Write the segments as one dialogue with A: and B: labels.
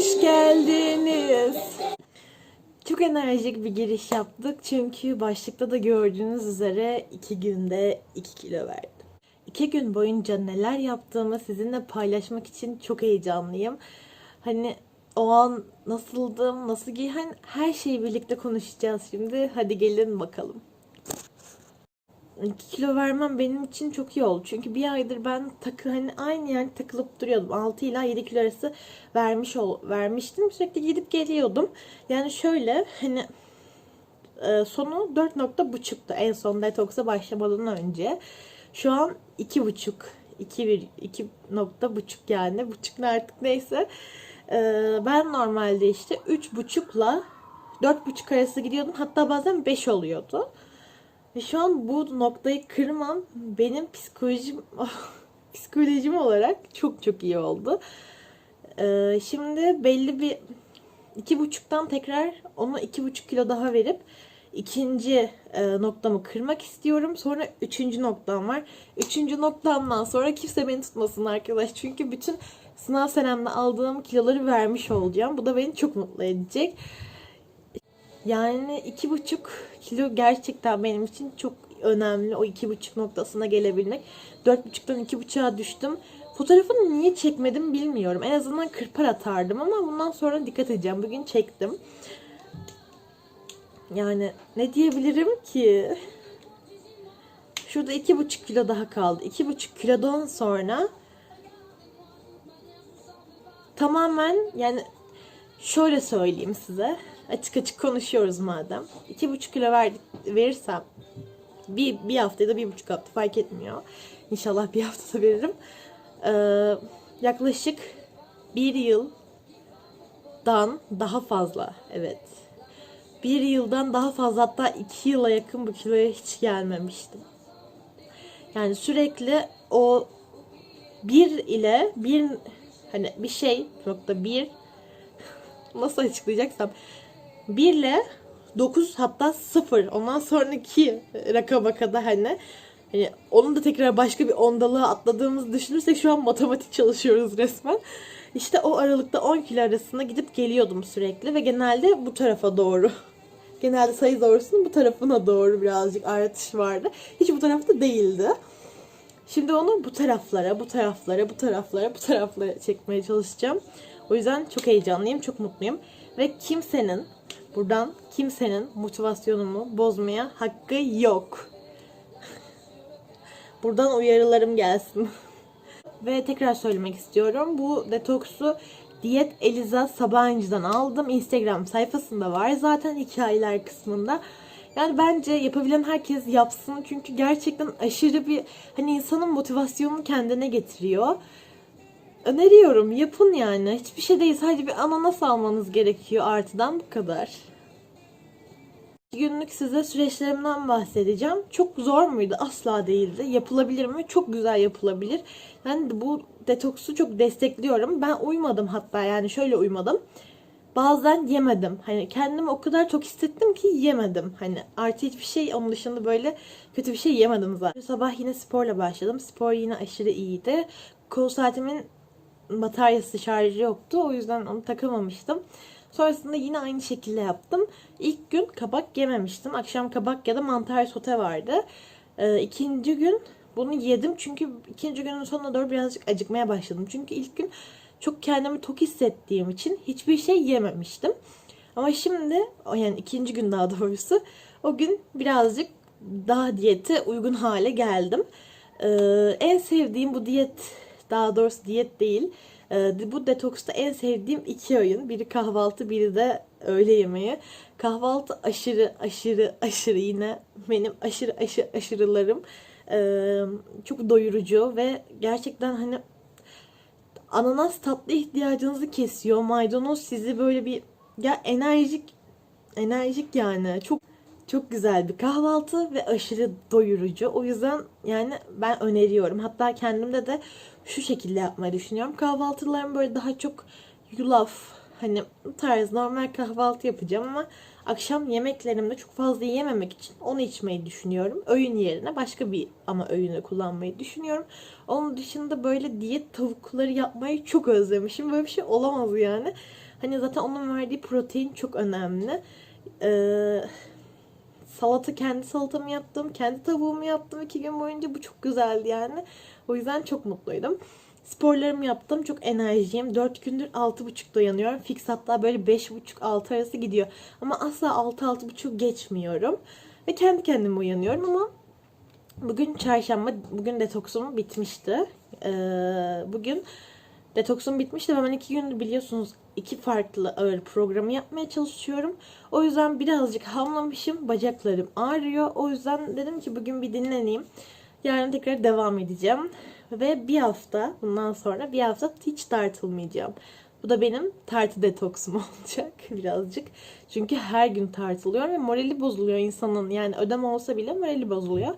A: hoş geldiniz. Çok enerjik bir giriş yaptık çünkü başlıkta da gördüğünüz üzere iki günde 2 kilo verdim. İki gün boyunca neler yaptığımı sizinle paylaşmak için çok heyecanlıyım. Hani o an nasıldım, nasıl giy, hani her şeyi birlikte konuşacağız şimdi. Hadi gelin bakalım. 2 kilo vermem benim için çok iyi oldu. Çünkü bir aydır ben takı hani aynı yerde takılıp duruyordum. 6 ila 7 kilo arası vermiş ol, vermiştim. Sürekli gidip geliyordum. Yani şöyle hani e, sonu 4 nokta buçuktu en son detoksa başlamadan önce. Şu an 2,5 2 bir 2 nokta buçuk yani buçuk ne artık neyse. E, ben normalde işte 3,5'la 4,5 arası gidiyordum. Hatta bazen 5 oluyordu. Ve şu an bu noktayı kırmam benim psikolojim psikolojim olarak çok çok iyi oldu. Ee, şimdi belli bir iki buçuktan tekrar ona iki buçuk kilo daha verip ikinci e, noktamı kırmak istiyorum. Sonra üçüncü noktam var. Üçüncü noktamdan sonra kimse beni tutmasın arkadaş. Çünkü bütün sınav senemde aldığım kiloları vermiş olacağım. Bu da beni çok mutlu edecek. Yani iki buçuk kilo gerçekten benim için çok önemli. O iki buçuk noktasına gelebilmek. Dört buçuktan iki buçuğa düştüm. Fotoğrafını niye çekmedim bilmiyorum. En azından kırpar atardım ama bundan sonra dikkat edeceğim. Bugün çektim. Yani ne diyebilirim ki? Şurada iki buçuk kilo daha kaldı. İki buçuk kilodan sonra tamamen yani şöyle söyleyeyim size. Açık açık konuşuyoruz madem. İki buçuk kilo verdik, verirsem bir, bir hafta ya da bir buçuk hafta fark etmiyor. İnşallah bir haftada veririm. Ee, yaklaşık bir yıldan daha fazla evet. Bir yıldan daha fazla hatta iki yıla yakın bu kiloya hiç gelmemiştim. Yani sürekli o bir ile bir hani bir şey nokta bir nasıl açıklayacaksam 1 ile 9 hatta 0 ondan sonraki rakama kadar hani hani onun da tekrar başka bir ondalığa atladığımızı düşünürsek şu an matematik çalışıyoruz resmen. İşte o aralıkta 10 kilo arasında gidip geliyordum sürekli ve genelde bu tarafa doğru. Genelde sayı doğrusunun bu tarafına doğru birazcık artış vardı. Hiç bu tarafta değildi. Şimdi onu bu taraflara, bu taraflara, bu taraflara, bu taraflara çekmeye çalışacağım. O yüzden çok heyecanlıyım, çok mutluyum. Ve kimsenin, buradan kimsenin motivasyonumu bozmaya hakkı yok. Buradan uyarılarım gelsin. Ve tekrar söylemek istiyorum. Bu detoksu Diyet Eliza Sabancı'dan aldım. Instagram sayfasında var zaten hikayeler kısmında. Yani bence yapabilen herkes yapsın. Çünkü gerçekten aşırı bir hani insanın motivasyonunu kendine getiriyor. Öneriyorum yapın yani. Hiçbir şey değil. Sadece bir ananas almanız gerekiyor artıdan bu kadar. Günlük size süreçlerimden bahsedeceğim. Çok zor muydu? Asla değildi. Yapılabilir mi? Çok güzel yapılabilir. Ben bu detoksu çok destekliyorum. Ben uymadım hatta yani şöyle uymadım. Bazen yemedim. Hani kendimi o kadar tok hissettim ki yemedim. Hani artı hiçbir şey onun dışında böyle kötü bir şey yemedim zaten. Sabah yine sporla başladım. Spor yine aşırı iyiydi. Kol saatimin bataryası şarjı yoktu. O yüzden onu takamamıştım. Sonrasında yine aynı şekilde yaptım. İlk gün kabak yememiştim. Akşam kabak ya da mantar sote vardı. Ee, ikinci gün bunu yedim çünkü ikinci günün sonuna doğru birazcık acıkmaya başladım. Çünkü ilk gün çok kendimi tok hissettiğim için hiçbir şey yememiştim. Ama şimdi yani ikinci gün daha doğrusu o gün birazcık daha diyete uygun hale geldim. Ee, en sevdiğim bu diyet daha doğrusu diyet değil. Ee, bu detoksta en sevdiğim iki öğün. Biri kahvaltı, biri de öğle yemeği. Kahvaltı aşırı aşırı aşırı yine benim aşırı aşırı aşırılarım. Ee, çok doyurucu ve gerçekten hani ananas tatlı ihtiyacınızı kesiyor. Maydanoz sizi böyle bir ya enerjik enerjik yani. Çok çok güzel bir kahvaltı ve aşırı doyurucu. O yüzden yani ben öneriyorum. Hatta kendimde de şu şekilde yapmayı düşünüyorum. Kahvaltılarım böyle daha çok yulaf hani bu tarz normal kahvaltı yapacağım ama akşam yemeklerimde çok fazla yememek için onu içmeyi düşünüyorum. Öğün yerine başka bir ama öğünü kullanmayı düşünüyorum. Onun dışında böyle diyet tavukları yapmayı çok özlemişim. Böyle bir şey olamaz yani. Hani zaten onun verdiği protein çok önemli. Ee, salata kendi salatamı yaptım. Kendi tavuğumu yaptım iki gün boyunca. Bu çok güzeldi yani. O yüzden çok mutluydum. Sporlarımı yaptım. Çok enerjiyim. 4 gündür 6.30'da yanıyorum. Fix hatta böyle 5.30-6 arası gidiyor. Ama asla 6-6.30 geçmiyorum. Ve kendi kendime uyanıyorum ama bugün çarşamba. Bugün detoksum bitmişti. Ee, bugün detoksum bitmişti ve ben iki gündür biliyorsunuz iki farklı ağır programı yapmaya çalışıyorum. O yüzden birazcık hamlamışım. Bacaklarım ağrıyor. O yüzden dedim ki bugün bir dinleneyim. Yarın tekrar devam edeceğim. Ve bir hafta bundan sonra bir hafta hiç tartılmayacağım. Bu da benim tartı detoksum olacak birazcık. Çünkü her gün tartılıyor ve morali bozuluyor insanın. Yani ödem olsa bile morali bozuluyor.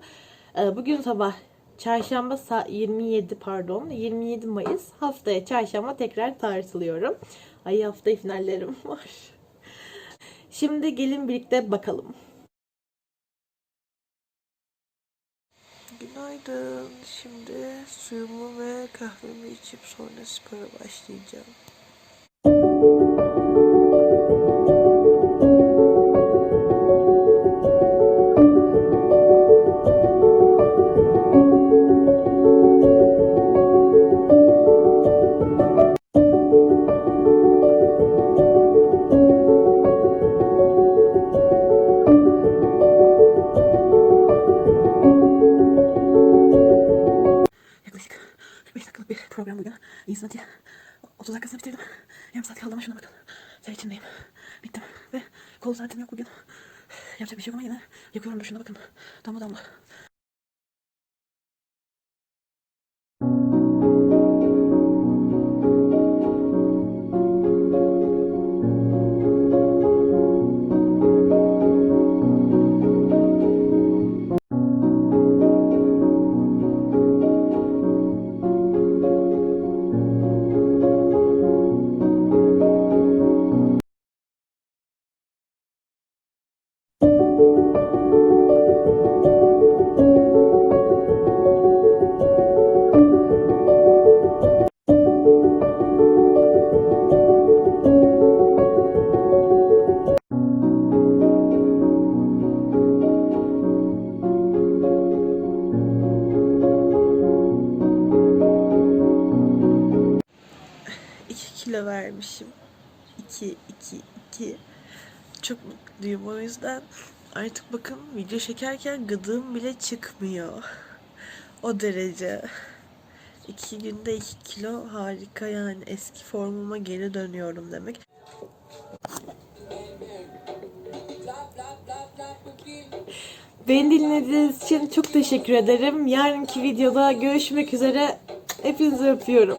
A: Ee, Bugün sabah çarşamba sa- 27 pardon 27 Mayıs haftaya çarşamba tekrar tartılıyorum. Ay haftaya finallerim var. Şimdi gelin birlikte bakalım.
B: Günaydın. Şimdi suyumu ve kahvemi içip sonra spora başlayacağım. Program bugün. Hadi. 30 dakikasını bitirdim. Yarım saat kaldı ama şuna bakın. Ter içindeyim. Bittim. Ve kol saatim yok bugün. Yapacak bir şey yok ama yine yakıyorum da şuna bakın. Damla damla. Kilo vermişim. İki, iki, iki. Çok mutluyum o yüzden. Artık bakın video çekerken gıdığım bile çıkmıyor. O derece. İki günde iki kilo harika yani eski formuma geri dönüyorum demek.
A: Beni dinlediğiniz için çok teşekkür ederim. Yarınki videoda görüşmek üzere. Hepinizi öpüyorum.